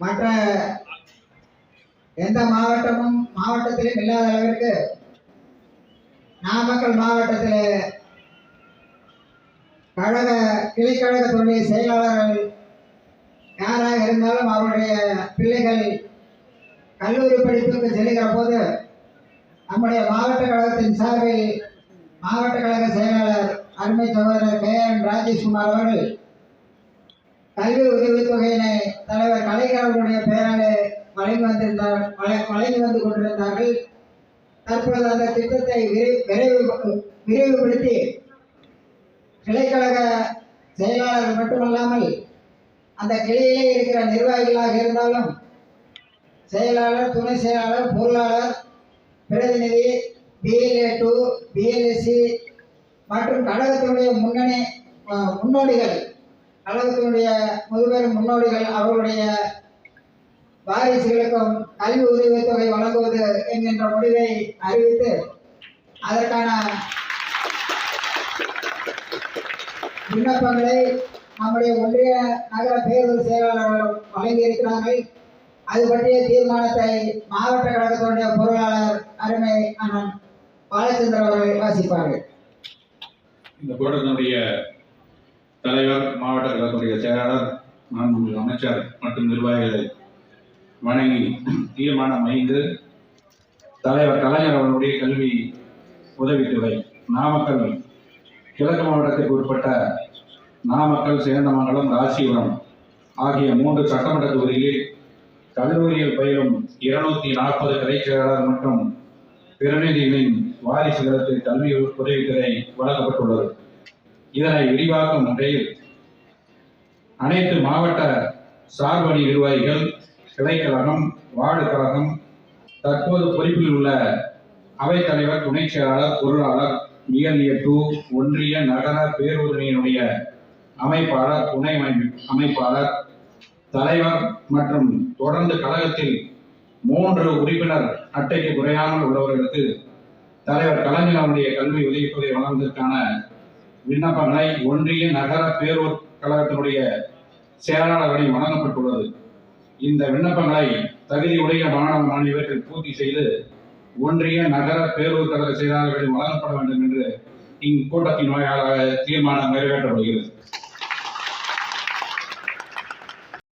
மற்ற எந்த மாவட்டமும் மாவட்டத்திலும் இல்லாத அளவிற்கு நாமக்கல் மாவட்டத்தில் கழக கிளைக்கழகத்துடைய செயலாளர்கள் யாராக இருந்தாலும் அவருடைய பிள்ளைகள் கல்லூரி படிப்புக்கு செல்கிற போது நம்முடைய மாவட்ட கழகத்தின் சார்பில் மாவட்ட கழக செயலாளர் அருமை சகோதரர் கே என் ராஜேஷ்குமார் அவர்கள் கல்வி உதவித்தொகையினை தலைவர் கலைஞர் அவர்களுடைய பெயராலே வழங்கி வந்திருந்தார் வழங்கி வந்து கொண்டிருந்தார்கள். தற்போது அந்த திட்டத்தை விரைவு விரைவுபடுத்தி கிளைக்கழக செயலாளர் மட்டுமல்லாமல் அந்த கிளையிலே இருக்கிற நிர்வாகிகளாக இருந்தாலும் செயலாளர் துணை செயலாளர் பொருளாளர் பிரதிநிதி பிஎல்ஏ டூ பிஎல்எஸ்சி மற்றும் கழகத்தினுடைய முன்னணி முன்னோடிகள் கழகத்தினுடைய முதுபெரும் முன்னோடிகள் அவர்களுடைய வாரிசுகளுக்கும் கல்வி உதவித்தொகை வழங்குவது என்கின்ற முடிவை அறிவித்து அதற்கான விண்ணப்பங்களை நம்முடைய ஒன்றிய நகர பேருந்து செயலாளர்கள் வழங்கியிருக்கிறார்கள். அது பற்றிய தீர்மானத்தை மாவட்ட கழகத்தினுடைய பொருளாளர் அருமை அண்ணன் பாலச்சந்திரன் அவர்கள் வாசிப்பார்கள். இந்த கூட்டத்தினுடைய தலைவர் மாவட்ட கழகத்துடைய செயலாளர் மாண்புமிகு அமைச்சர் மற்றும் நிர்வாகிகளை வணங்கி தீர்மானம் ஐந்து தலைவர் கலைஞர் அவர்களுடைய கல்வி உதவித்தொகை நாமக்கல் கிழக்கு மாவட்டத்திற்கு உட்பட்ட நாமக்கல் சேந்தமங்கலம் ராசிபுரம் ஆகிய மூன்று சட்டமன்ற தொகுதிகளில் கல்லூரியில் பயிலும் இருநூத்தி நாற்பது கிளைச் செயலாளர் மற்றும் பிரதிநிதிகளின் வாரிசுகளுக்கு கல்வி உதவித்துறை வழங்கப்பட்டுள்ளது. இதனை விரிவாக்கும் வகையில் அனைத்து மாவட்ட சார்பணி நிர்வாகிகள் கிளைக்கழகம் வார்டு கழகம் தற்போது பொறுப்பில் உள்ள அவைத்தலைவர் துணைச் செயலாளர் பொருளாளர் இயல்நிய டூ ஒன்றிய நகர பேரூரணியினுடைய அமைப்பாளர் துணை அமைப்பாளர் தலைவர் மற்றும் தொடர்ந்து கழகத்தில் மூன்று உறுப்பினர் அட்டைக்கு குறையாமல் உள்ளவர்களுக்கு தலைவர் கலைஞர் அவருடைய கல்வி உதவித்தொகை வழங்குவதற்கான விண்ணப்பங்களை ஒன்றிய நகர பேரூர் கழகத்தினுடைய செயலாளர்களை வழங்கப்பட்டுள்ளது இந்த விண்ணப்பங்களை தகுதியுடைய மாணவ மாணவியர்கள் பூர்த்தி செய்து ஒன்றிய நகர பேரூர் கழக செயலாளர்களில் வழங்கப்பட வேண்டும் என்று இக்கூட்டத்தின் வாயிலாக தீர்மானம் நிறைவேற்றப்படுகிறது.